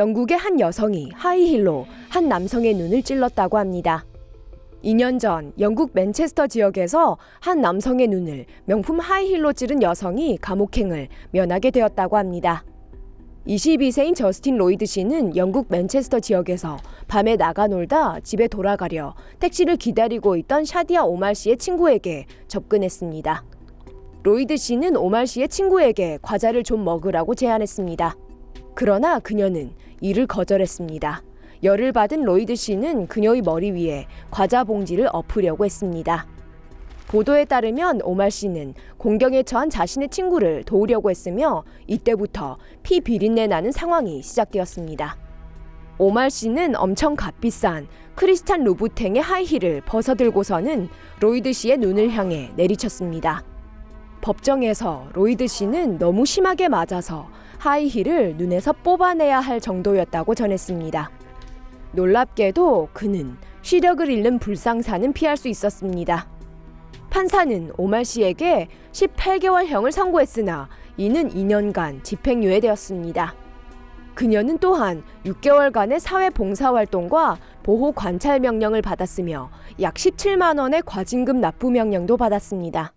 영국의 한 여성이 하이힐로 한 남성의 눈을 찔렀다고 합니다. 2년 전 영국 맨체스터 지역에서 한 남성의 눈을 명품 하이힐로 찌른 여성이 감옥행을 면하게 되었다고 합니다. 22세인 저스틴 로이드 씨는 영국 맨체스터 지역에서 밤에 나가 놀다 집에 돌아가려 택시를 기다리고 있던 샤디아 오말 씨의 친구에게 접근했습니다. 로이드 씨는 오말 씨의 친구에게 과자를 좀 먹으라고 제안했습니다. 그러나 그녀는 이를 거절했습니다. 열을 받은 로이드 씨는 그녀의 머리 위에 과자 봉지를 엎으려고 했습니다. 보도에 따르면 오말 씨는 공경에 처한 자신의 친구를 도우려고 했으며 이때부터 피 비린내 나는 상황이 시작되었습니다. 오말 씨는 엄청 값비싼 크리스탄 루부탱의 하이힐을 벗어들고서는 로이드 씨의 눈을 향해 내리쳤습니다. 법정에서 로이드 씨는 너무 심하게 맞아서 하이힐을 눈에서 뽑아내야 할 정도였다고 전했습니다. 놀랍게도 그는 시력을 잃는 불상사는 피할 수 있었습니다. 판사는 오말 씨에게 18개월형을 선고했으나 이는 2년간 집행유예 되었습니다. 그녀는 또한 6개월간의 사회 봉사활동과 보호 관찰 명령을 받았으며 약 17만 원의 과징금 납부 명령도 받았습니다.